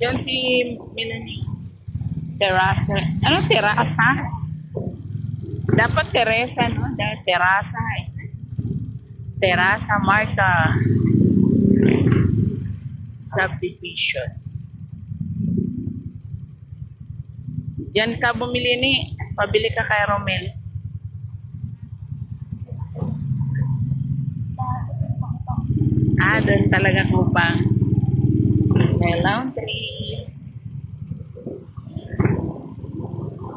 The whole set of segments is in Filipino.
Diyan si Melanie. Terasa. Ano terasa? Dapat Teresa, no? Dahil terasa. Terasa Marta Subdivision. Diyan ka bumili ni. Pabili ka kay Romel. Ah, doon talaga ko pa. May laundry.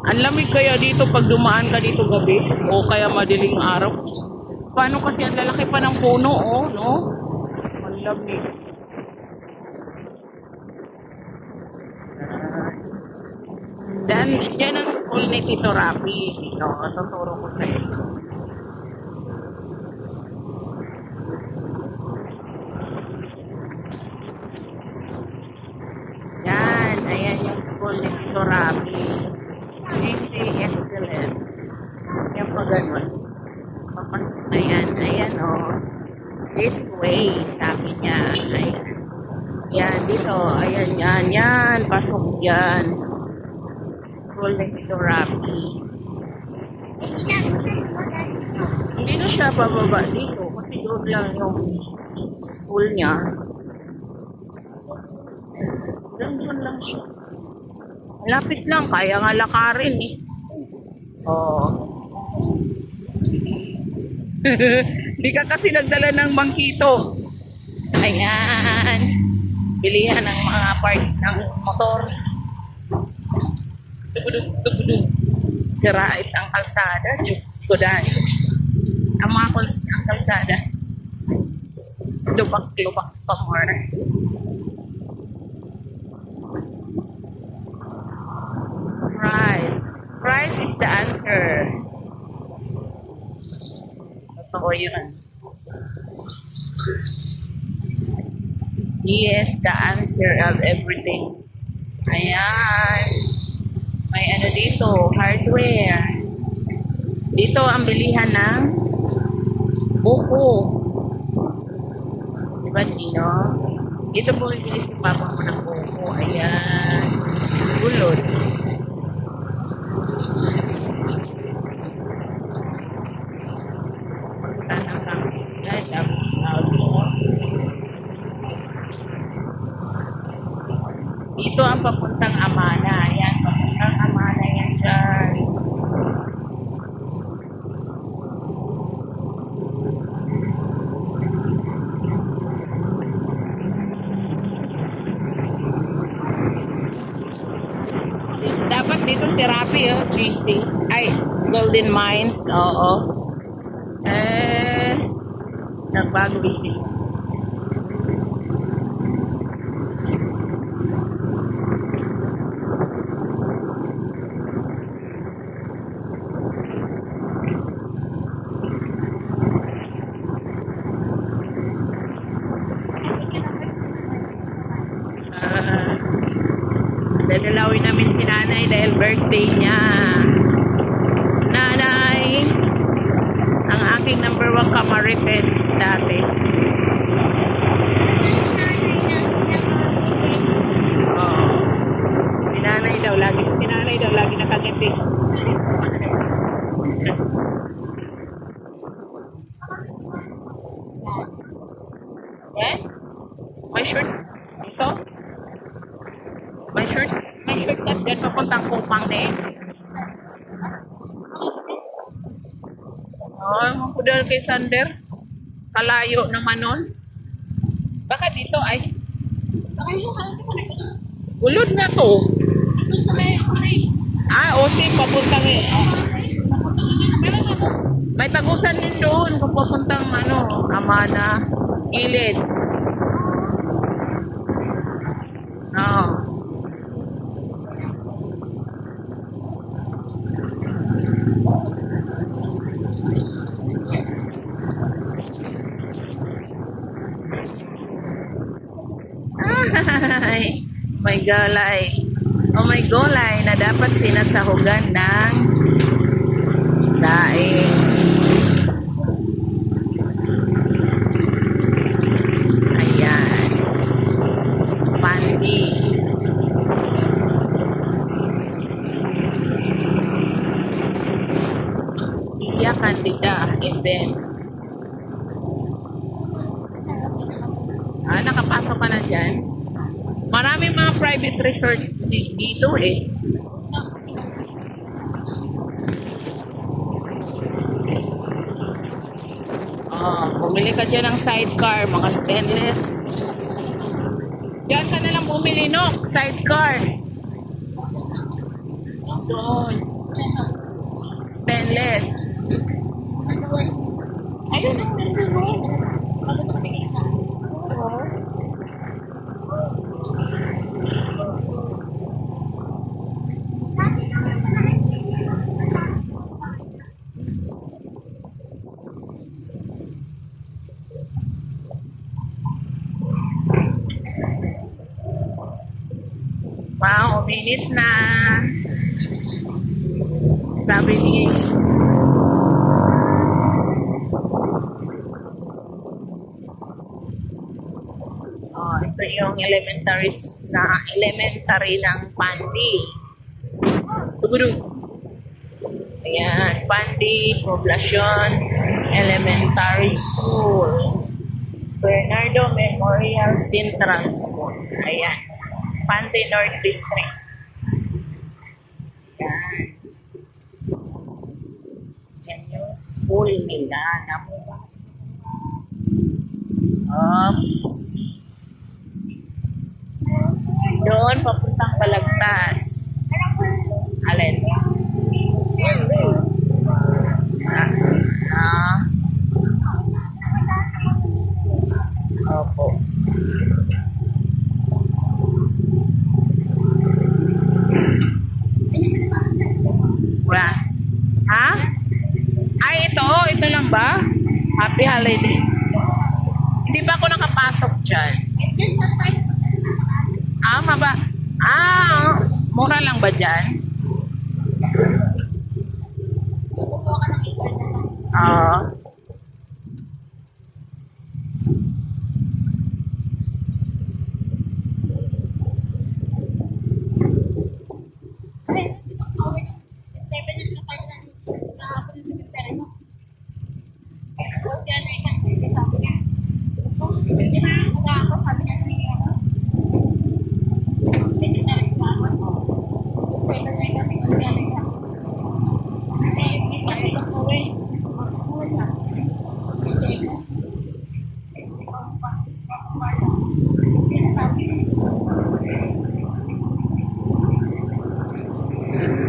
Ang lamig kaya dito pag dumaan ka dito gabi o kaya madaling araw. Paano kasi ang lalaki pa ng puno, oh, no? Ang lamig. Dan, yan ang school ni Tito Rapi. Ito, tuturo ko sa iyo. Yan, ayan yung school ni Tito Rapi. GC Excellence. Yan pa ganun. Papasok na yan. Ayan o. Oh. This way, sabi niya. Ayan. Yan, dito. Ayan, yan, yan. Pasok yan. School ni Tito Rapi. Hindi na siya bababa dito kasi doon lang yung school niya. Doon lang siya. Lapit lang, kaya nga lakarin eh. Oo. Hindi ka kasi nagdala ng bangkito. Ayan. Bilihan ng mga parts ng motor. Tugudug, tugudug. Sirait ang kalsada. Diyos ko dahil. Ang mga ang kalsada. Lubak-lubak pa more. Price. Price is the answer. Totoo yun. He is the answer of everything. Ayan. May ano dito, hardware. Dito ang bilihan ng buko. Diba, Gino? Dito bumibili si Papa mo ng buko. Ayan. Gulod. Tanang kami. Dahil dapat sa outdoor. Dito ang papuntang Amana. Ayan, papuntang Amana yan dyan. Dapat dito si Rapi, oh, GC. Ay, Golden Mines, oo. Eh, nagbago busy. Ah, Dadalawin namin si nanay dahil birthday niya. Nanay, ang aking number one kamarites dati. Oo. Si nanay daw, lagi, si nanay daw, lagi nakangiti. Eh? May shirt? Ito? May shirt? May shirt at dyan papuntang kupang na eh. Oh, mapudal kay Sander. Kalayo naman nun. Baka dito ay. Ulod na to. Ah, o si papuntang eh. May tagusan din doon kung papuntang ano, Amana, Gilid. Oo. Ay, may galay. Oh my golay na dapat sinasahugan ng daing. Ayan. Pandi. Iya Candida event. Ah, nakapasok ka na dyan? Maraming mga private resort dito eh. Oh, bumili ka dyan ng sidecar, mga stainless. Diyan ka na lang bumili, no? Sidecar. Doon. Stainless. Ayun ang Uminit na. Sabi ni Oh, ito yung elementary na elementary ng Pandi. Tuguro. Ayan, Pandi Poblacion Elementary School. Bernardo Memorial Central School. Ayan. Pandi North District. Ayan. Yan school nila. Namu. Oops. Doon, papuntang Balagtas. Alin? Ah, ah. Opo. Wala. Ha? Ay, ito. Ito lang ba? Happy holiday. Hindi ba ako nakapasok dyan? Ah, maba. Ah, mura lang ba dyan? Oo.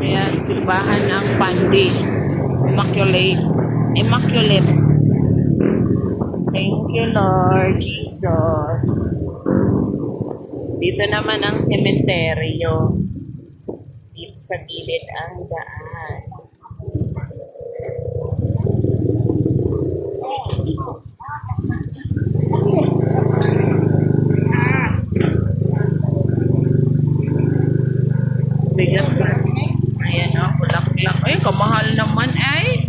Ayan, simbahan ng Pandi. Immaculate. Immaculate. Thank Lord Jesus. Dito naman ang sementeryo. Dito sa gilid ang daan. Bigat ka. Ayan o, bulaklak. Ay, kamahal naman ay.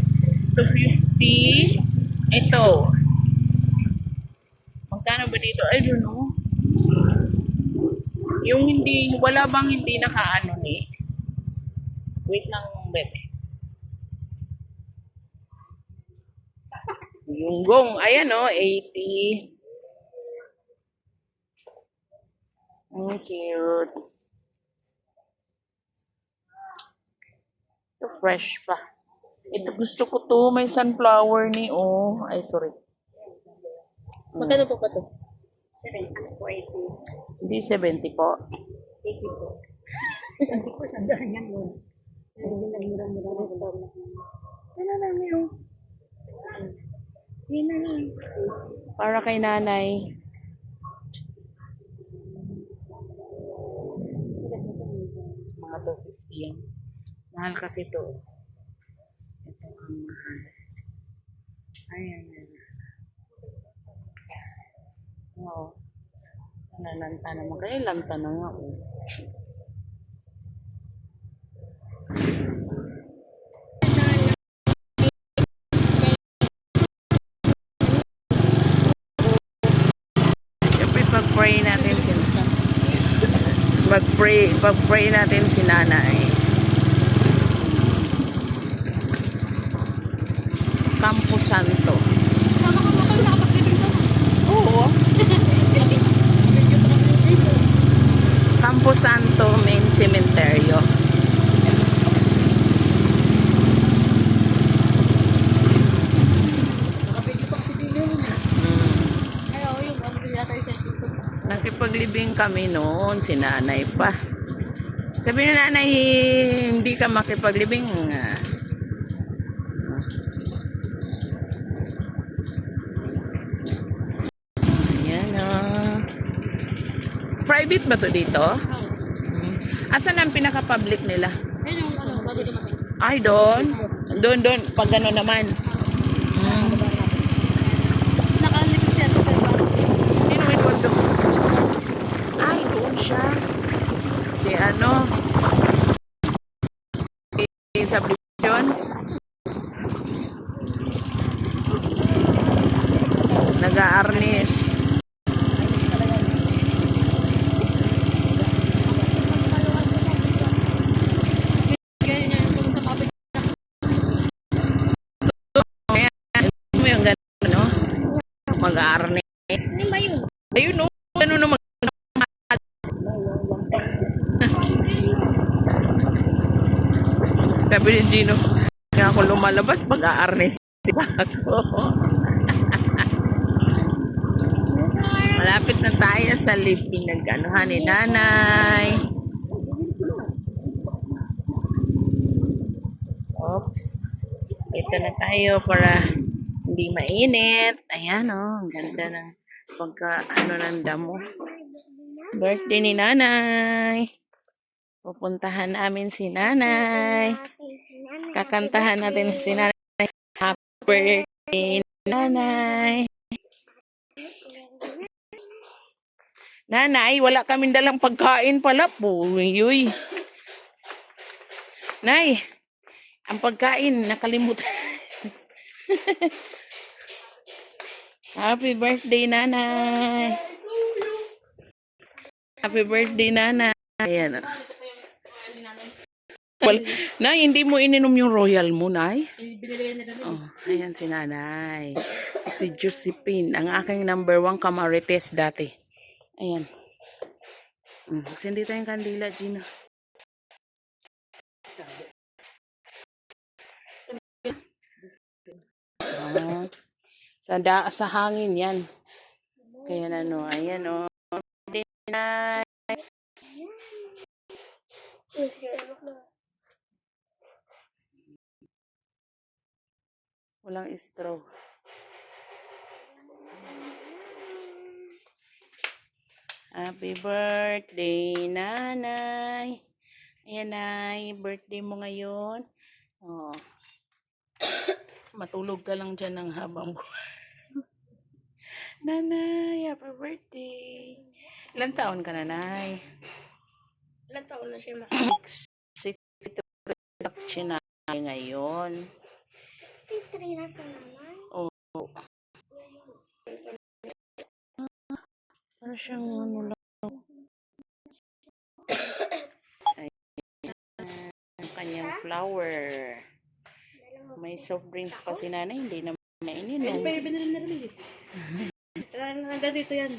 250. Ito dito? I don't know. Yung hindi, wala bang hindi nakaano ni? Wait lang, bebe. Yung gong, ayan o, oh, 80. Ang cute. Ito fresh pa. Ito gusto ko to. May sunflower ni, oh. Ay, sorry. Magkano po pa to? 70 po, 80. Hindi 70 po. 80 po. 20 po, sandaan yan yun. Hindi nagmura-mura na sa ulat. Ano na meron? Hindi na lang. Para kay nanay. Mga 250 yan. Mahal kasi to. Ito ang mahal. Ayan. Nanalanta naman. Kaya lanta na nga. Oh. Pag-pray natin si Mag-pray, pag-pray natin si nanay. Campo Santo. Sama ka mo kayo nakapag-ibig ko. Oo. Campo Santo main cementerio. Mm. Ano ko. Nakipaglibing kami noon, si nanay pa. Sabi ni nanay, hindi ka makipaglibing. ah. Ayan oh. Private ba to dito? Asan ang pinaka-public nila? Ayun ano, bago dumating. Ay, doon. Doon, doon. Pag gano'n naman. Mm. Sir, ba? Sino may kondo? Ay, doon siya. Si ano? Si subdivision. Nag-aarnis. Ganyan yan, kung sa kapit. Mo yung gano'n, no? Yun? Ayun, no? Ano naman? Sabi ni Gino, kaya ako lumalabas pag aarnes ako. Malapit na tayo sa living ng ganuhan ni nanay. Oops. Ito na tayo para hindi mainit. Ayan o, ang ganda ng pagka ano ng damo. Birthday ni nanay. Pupuntahan namin si nanay. Kakantahan natin si nanay. Happy birthday, nanay. Nanay, wala kaming dalang pagkain pala po. Uy. Nay, ang pagkain, nakalimutan. Happy birthday, nanay. Happy birthday, nanay. Ayan. ah. Well, nay, hindi mo ininom yung royal mo, nay? Oh, ayan si nanay. Si Josephine, ang aking number one kamarites dati. Ayan. Mm, sindi tayong kandila, Gina. Oh, sa, da, sa hangin yan. Kaya ano, ayan oh. Nay. Walang straw. Happy birthday, nanay. Ayan, nay. Birthday mo ngayon. Oh. Matulog ka lang dyan ng habang buhay. Nanay, happy birthday. Ilan taon ka, nanay? Ilan taon na siya ma? 62 siya na ngayon. 53 na sa naman. Para siyang ano lang. Ayan. Ang kanyang flower. May soft drinks pa si nanay, hindi na Ayun naininom. pa yung binili na rin hanggang dito yan.